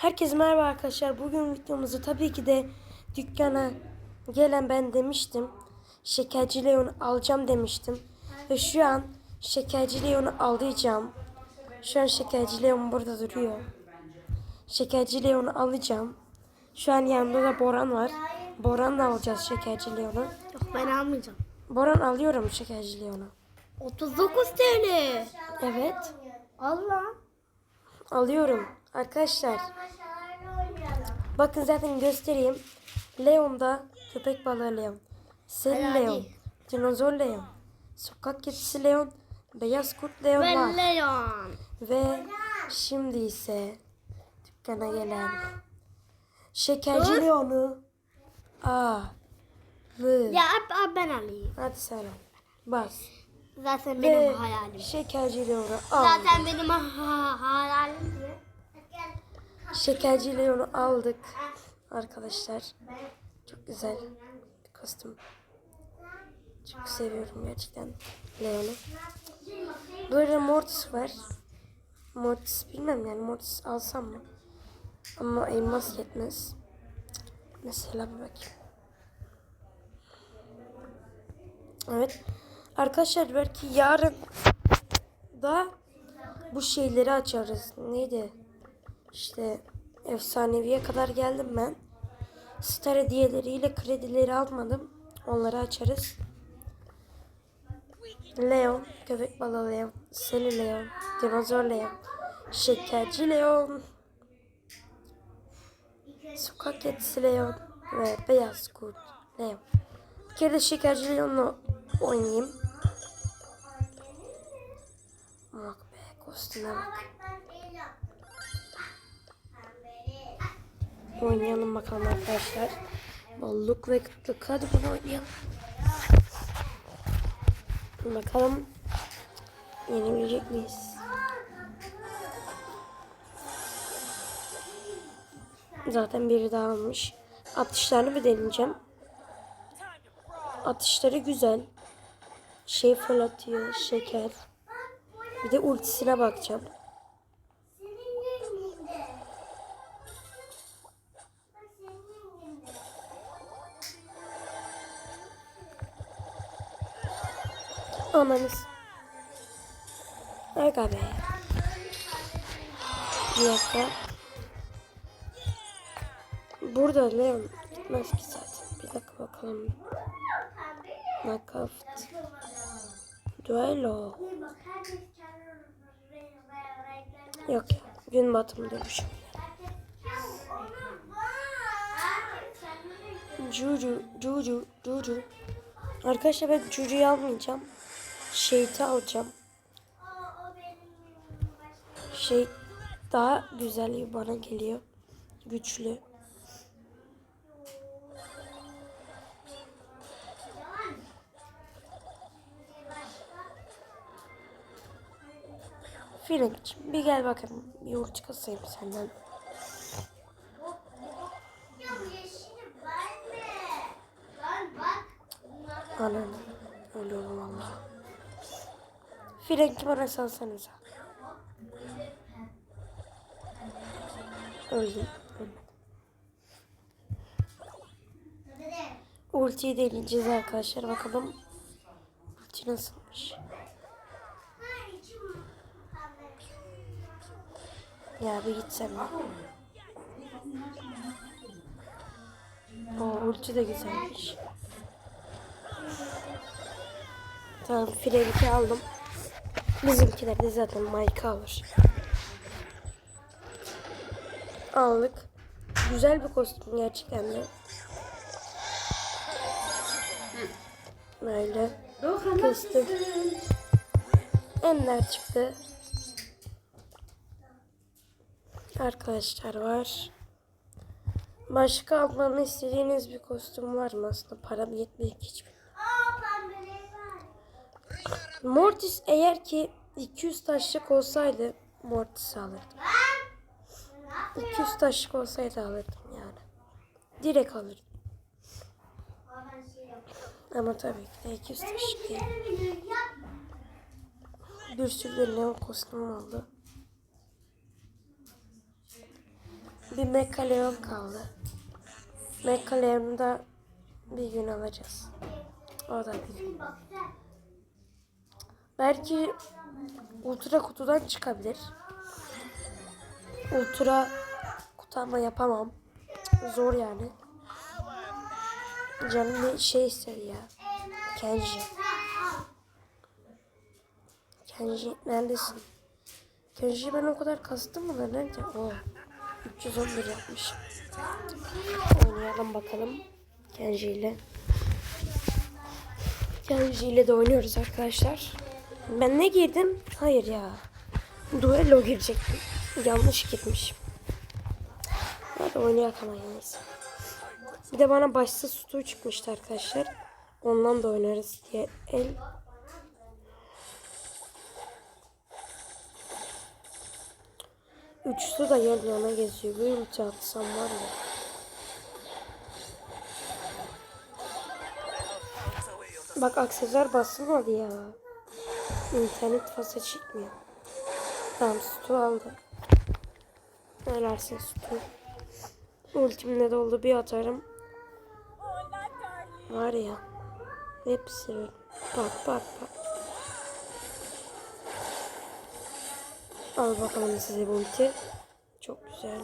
Herkese merhaba arkadaşlar. Bugün videomuzu tabii ki de dükkana gelen ben demiştim. Şekerci Leon'u alacağım demiştim. Ve şu an Şekerci Leon'u alacağım. Şu an Şekerci Leon burada duruyor. Şekerci Leon'u alacağım. Şu an yanında da Boran var. Boran'la alacağız Şekerci Leon'u. Yok ben almayacağım. Boran alıyorum Şekerci Leon'u. 39 TL. Evet. Allah. Alıyorum. Arkadaşlar Bakın zaten göstereyim. Leon'da köpek balığı Leon. Sel Leon. Dinozor Leon. Sokak kedisi Leon. Beyaz kurt Leon Ben var. Leon. Ve şimdi ise dükkana gelen şekerci Dur. Leon'u Aa. Vı. Ya ben alayım. Hadi sen al. Bas. Zaten Ve benim hayalim. şekerci Leon'u al. Zaten benim ha hayalim. Şekerci Leon'u aldık. Arkadaşlar. Çok güzel bir kostüm. Çok seviyorum gerçekten Leon'u. Böyle Mortis var. Mortis bilmem yani Mortis alsam mı? Ama elmas yetmez. Mesela bir bakayım. Evet. Arkadaşlar belki yarın da bu şeyleri açarız. Neydi? İşte efsaneviye kadar geldim ben. Star hediyeleriyle kredileri almadım. Onları açarız. Leon, köpek balığı Leon, Seli Leon, dinozor Leon, şekerci Leon, sokak kedisi Leon ve beyaz kurt Leon. Bir kere de şekerci Leon'la oynayayım. Bak be kostüme bak. Oynayalım bakalım arkadaşlar. Bolluk ve kıtlık. Hadi bunu oynayalım. Bakalım yenebilecek miyiz? Zaten biri daha almış. Atışlarını bir deneyeceğim. Atışları güzel. Şey fırlatıyor, şeker. Bir de ultisine bakacağım. Ananız. Aga be. Bir dakika. Burada Leon gitmez ki zaten. Bir dakika bakalım. Knockout. Duello. Yok ya. Gün batımı demişim. Cucu, Cucu, Cucu. Arkadaşlar ben Cucu'yu almayacağım. Şeyti alacağım. Şey daha güzel bana geliyor. Güçlü. Filmciğim bir gel bakalım. Yurt kasayım senden. Anam. Ölüyorum valla. Frenki bana salsanıza. Öldüm. Ultiyi deneyeceğiz arkadaşlar. Bakalım. Ulti nasılmış. Ya bir gitsem ya. O ulti de güzelmiş. Tamam Frenki aldım. Bizimkiler de zaten Mike alır. Aldık. Güzel bir kostüm gerçekten de. Böyle. Kestim. Ender çıktı. Arkadaşlar var. Başka almamı istediğiniz bir kostüm var mı aslında? Param yetmiyor ki hiçbir. Mortis eğer ki 200 taşlık olsaydı Mortis alırdım. 200 taşlık olsaydı alırdım yani. Direkt alırdım. Ama tabii ki de 200 taşlık değil. Bir sürü de neon kostümüm oldu. bir Mekaleon kaldı. Mekaleon'u da bir gün alacağız. O da bir gün. Belki ultra kutudan çıkabilir. Ultra kutu ama yapamam. Zor yani. Canım bir şey ister ya. Kenji. Kenji neredesin? Kenji ben o kadar kastım mı lan? Nerede? O 311 yapmış. Oynayalım bakalım. Kenji ile. Kenji ile de oynuyoruz arkadaşlar. Ben ne girdim? Hayır ya. Duello girecektim. Yanlış girmişim. Hadi oynayalım ama neyse. Bir de bana başsız tutu çıkmıştı arkadaşlar. Ondan da oynarız diye el. Üçlü da yan yana geziyor. Bir ulti atsam var ya. Bak aksesuar basılmadı ya. İnternet fazla çıkmıyor. Tamam sütü aldı. Ölersin sütü. Ultimle doldu bir atarım. Var ya. Hepsi. Bak bak bak. Al bakalım size bu ulti. Çok güzel.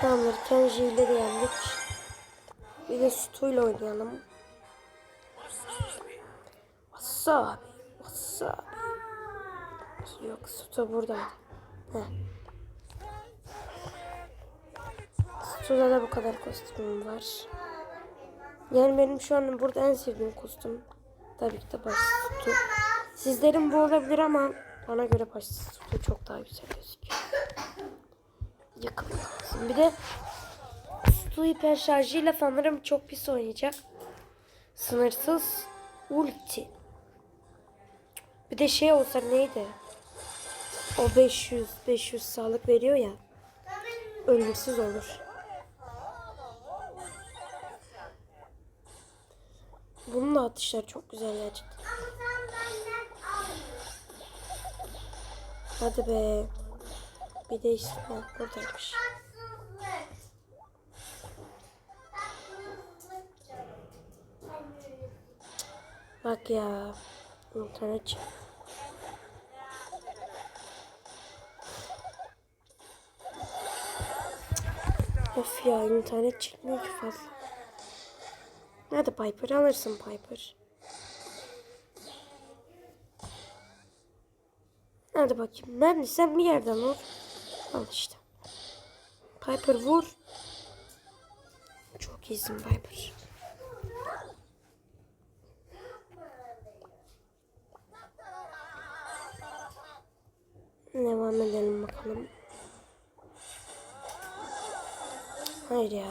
Tamamdır. Kenji ile de yendik. Bir de Stu'yla oynayalım. Wasabi. Wasabi. Yok Stu buradaydı. Heh. Stu'da da bu kadar kostümüm var. Yani benim şu an burada en sevdiğim kostüm tabii ki de baş Stu. Sizlerin bu olabilir ama bana göre baş Stu çok daha güzel gözüküyor. Yakın. Bir de Stu hiper şarjıyla sanırım çok pis oynayacak. Sınırsız ulti. Bir de şey olsa neydi? O 500 500 sağlık veriyor ya. Ölümsüz olur. Bunun da atışları çok güzel gerçekten. Hadi be. Bir de işte buradaymış. Bak ya. İnternet Of ya internet çekmiyor ki fazla. Hadi Piper alırsın Piper. Hadi bakayım. Ben sen bir yerden vur. Al işte. Piper vur. Çok iyisin Piper. Devam edelim bakalım. Hayır ya.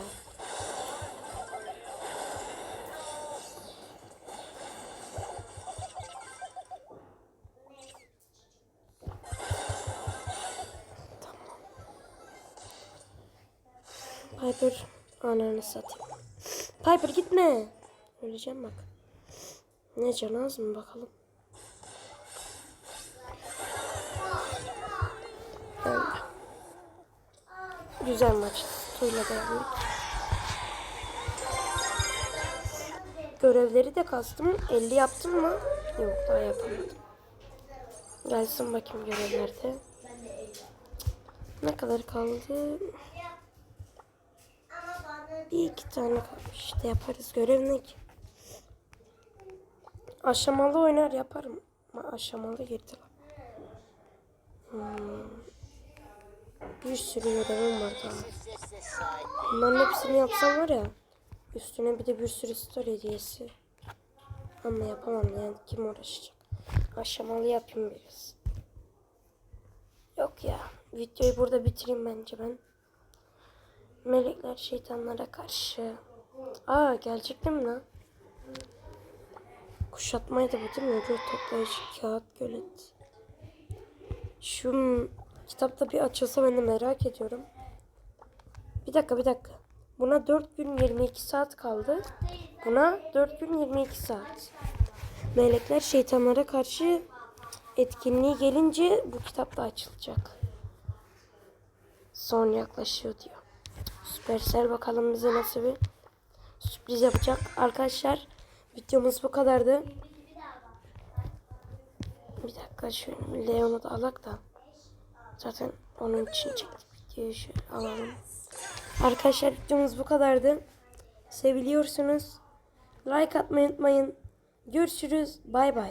Piper ananı satayım. Piper gitme. Öleceğim bak. Ne can az mı bakalım. Güzel maç. Tuyla dayandık. Görevleri de kastım. 50 yaptım mı? Yok daha yapamadım. Gelsin bakayım görevlerde. Ne kadar kaldı? Bir iki tane kalmış. İşte yaparız. Görev? Aşamalı oynar yaparım. Ama aşamalı girdi lan. Hmm. Bir sürü görevim var daha. Bunların hepsini yapsam var ya. Üstüne bir de bir sürü story hediyesi. Ama yapamam yani kim uğraşacak. Aşamalı yapayım biraz. Yok ya. Videoyu burada bitireyim bence ben. Melekler şeytanlara karşı. Aa gelecek değil mi lan? Kuşatmaydı bu değil mi? Ruh toplayıcı kağıt gölet. Şu kitapta bir açılsa ben de merak ediyorum. Bir dakika bir dakika. Buna 4 gün 22 saat kaldı. Buna 4 gün 22 saat. Melekler şeytanlara karşı etkinliği gelince bu kitap da açılacak. Son yaklaşıyor diyor. Süpersel bakalım bize nasıl bir sürpriz yapacak. Arkadaşlar videomuz bu kadardı. Bir dakika şöyle Leon'u da alak da. Zaten onun için çektik videoyu şöyle alalım. Arkadaşlar videomuz bu kadardı. Seviliyorsunuz. Like atmayı unutmayın. Görüşürüz. Bay bay.